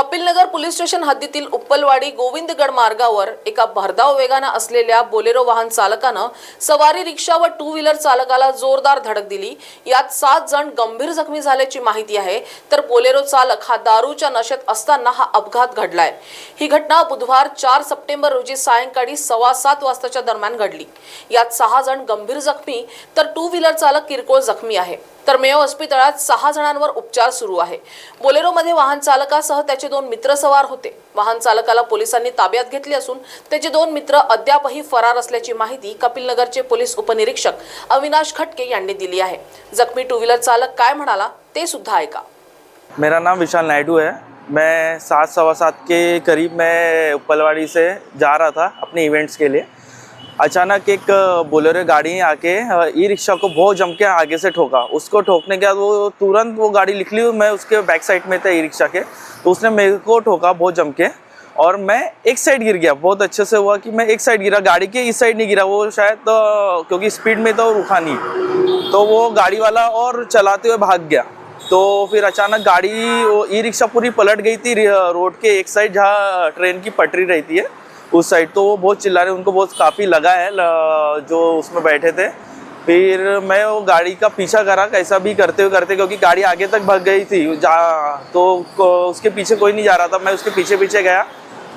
Kapilnagar police station हद्दीतील उप्पलवाडी गोविंदगड मार्गावर एका भरधाव वेगानं असलेल्या बोलेरो वाहन चालकानं सवारी रिक्षा व टू व्हीलर चालकाला जोरदार धडक दिली. यात सात जण गंभीर जखमी झाल्याची माहिती आहे. तर बोलेरो चालक हा दारूच्या नशेत असताना हा अपघात घडलाय. ही घटना बुधवार चार सप्टेंबर रोजी सायंकाळी सव्वा सात वाजताच्या दरम्यान घडली. यात सहा जण गंभीर जखमी तर टू व्हीलर चालक किरकोळ जखमी आहे. तर मेयो हॉस्पिटलात सहा जणांवर उपचार सुरू आहे. बोलेरोमध्ये वाहन चालकासह त्याचे दोन मित्र सवार होते. वाहन चालकाला पोलिसांनी ताब्यात घेतले असून त्याचे दोन मित्र अद्यापही फरार असल्याची माहिती कपिलनगरचे पोलीस उपनिरीक्षक अविनाश खटके यांनी दिली आहे. जखमी टू व्हीलर चालक काय म्हणाला ते सुद्धा ऐका. मेरा नाम विशाल नायडू है. मैं सात सवा सात के करीब मैं उपलवाड़ी से जा रहा था अपने इवेंट्स के लिए. अचानक एक बोलेरो गाड़ी आके ई रिक्शा को बहुत जम के आगे से ठोका। उसको ठोकने के बाद वो तुरंत वो गाड़ी निकली मैं उसके बैक साइड में था ई रिक्शा के तो उसने मेरे को ठोका बहुत जम के और मैं एक साइड गिर गया। बहुत अच्छे से हुआ कि मैं एक साइड गिरा गाड़ी के इस साइड नहीं गिरा वो शायद तो, क्योंकि स्पीड में तो रुका नहीं। तो वो गाड़ी वाला और चलाते हुए भाग गया। तो फिर अचानक गाड़ी वो ई रिक्शा पूरी पलट गई थी रोड के एक साइड जहाँ ट्रेन की पटरी रहती है। उस साइड तो वो बहुत चिल्ला रहे उनको बहुत काफ़ी लगा है जो उसमें बैठे थे। फिर मैं वो गाड़ी का पीछा करा कैसा भी करते हुए करते क्योंकि गाड़ी आगे तक भग गई थी जा तो उसके पीछे कोई नहीं जा रहा था। मैं उसके पीछे पीछे गया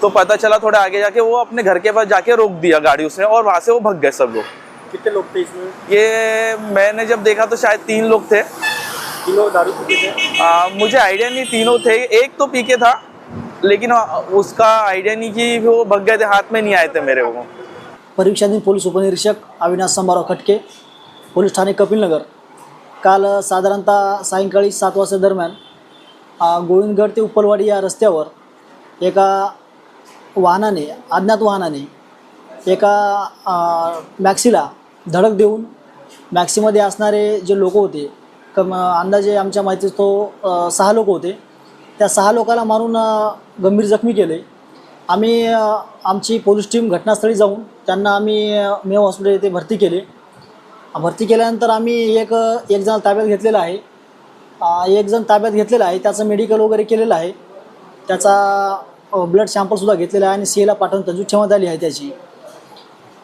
तो पता चला थोड़ा आगे जाके वो अपने घर के पास जाके रोक दिया गाड़ी उसने और वहाँ से वो भग गए सब लोग। कितने लोग थे इसमें? ये मैंने जब देखा तो शायद तीन लोग थे। तीनों दारू पीते थे। आ, मुझे आइडिया नहीं तीनों थे। एक तो पी के था लेकिन उसका आइडिया नहीं कि वो भग गए थे हाथ में नहीं आए थे मेरे वो परीक्षाधीन पोलीस उपनिरीक्षक अविनाश संभाराव खटके पोलीस ठाणे कपिलनगर काल साधारणतः सायंकाळी सात वाजता दरम्यान गोविंदगड ते उप्पलवाडी या रस्त्यावर एका वाहनाने अज्ञात वाहनाने एका मॅक्सीला धडक देऊन मॅक्सीमध्ये असणारे जे लोक होते कम अंदाजे आमच्या माहितीत तो सहा लोक होते. त्या सहा लोकांना मारून गंभीर जखमी केले. आम्ही आमची पोलीस टीम घटनास्थळी जाऊन त्यांना आम्ही मेव हॉस्पिटल येथे भरती केले. भरती केल्यानंतर आम्ही एक एक जण ताब्यात घेतलेला आहे. एक जण ताब्यात घेतलेला आहे. त्याचं मेडिकल वगैरे केलेलं आहे. त्याचा ब्लड सॅम्पलसुद्धा घेतलेला आहे आणि सी एला पाठवून तजूज ठेवण्यात आली आहे त्याची.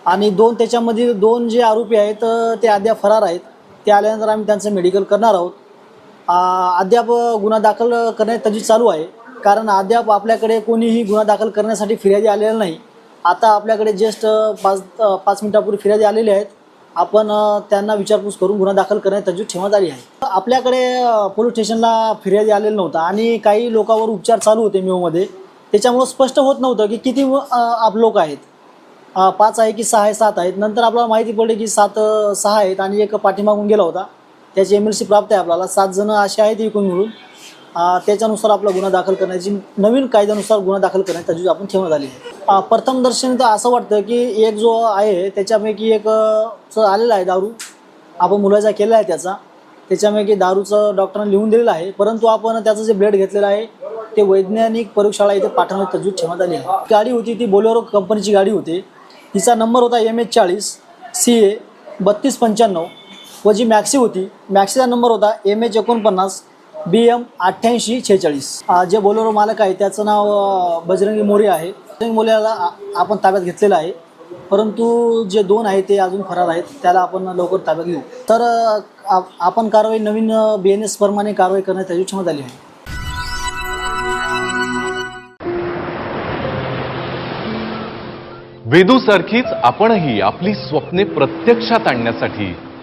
आणि दोन त्याच्यामध्ये दोन जे आरोपी आहेत ते अद्याप फरार आहेत. ते आल्यानंतर आम्ही त्यांचं मेडिकल करणार आहोत. अद्याप गुन्हा दाखल करण्याची तजवीज चालू आहे. कारण अद्याप आपल्याकडे कोणीही गुन्हा दाखल करण्यासाठी फिर्यादी आलेला नाही. आता आपल्याकडे जस्ट पाच पाच मिनिटापूर्वी फिर्यादी आलेले आहेत. आपण त्यांना विचारपूस करून गुन्हा दाखल करण्यात तजवीज ठेवण्यात आली आहे. आपल्याकडे पोलीस स्टेशनला फिर्यादी आलेला नव्हता आणि काही लोकांवर उपचार चालू होते मेवमध्ये त्याच्यामुळं स्पष्ट होत नव्हतं की किती आप लोक आहेत. पाच आहे की सहा आहे सात आहेत. नंतर आपल्याला माहिती पडली की सात सहा आहेत आणि एक पाठीमागून गेला होता. त्याची एम एल सी प्राप्त आहे आपल्याला. सात जण असे आहेत एकूण मिळून. त्याच्यानुसार आपला गुन्हा दाखल करण्याची नवीन कायद्यानुसार गुन्हा दाखल करण्याची तजवीज आपण ठेवण्यात आली आहे. प्रथम दर्शन तर असं वाटतं की एक जो आहे त्याच्यापैकी एक आलेला आहे दारू. आपण मुलाचा केलेला आहे त्याचा. त्याच्यापैकी दारूचं डॉक्टरांनी लिहून दिलेलं आहे. परंतु आपण त्याचं जे ब्लड घेतलेलं आहे ते वैज्ञानिक प्रयोगशाळा इथे पाठवण्यात तजवीज ठेवण्यात आली आहे. गाडी होती ती बोलेरो कंपनीची गाडी होती. तिचा नंबर होता एम एच चाळीस सी ए बत्तीस पंच्याण्णव. व जी मॅक्सी होती मॅक्सीचा नंबर होता एम एच एकोणपन्नास बी एम अठ्ठ्याऐंशी छेचाळीस जे बोलेरो मालक आहे त्याचं नाव बजरंगी मोरे आहे. बजरंगी मोरेला आपण ताब्यात घेतलेलं आहे. परंतु जे दोन आहे ते अजून फरार आहेत. त्याला आपण लवकर ताब्यात घेऊ. तर आप- आपण कारवाई नवीन बी एन एस प्रमाणे कारवाई करण्यात त्याची क्षमता आली आहे. वेदूसारखीच आपणही आपली स्वप्ने प्रत्यक्षात आणण्यासाठी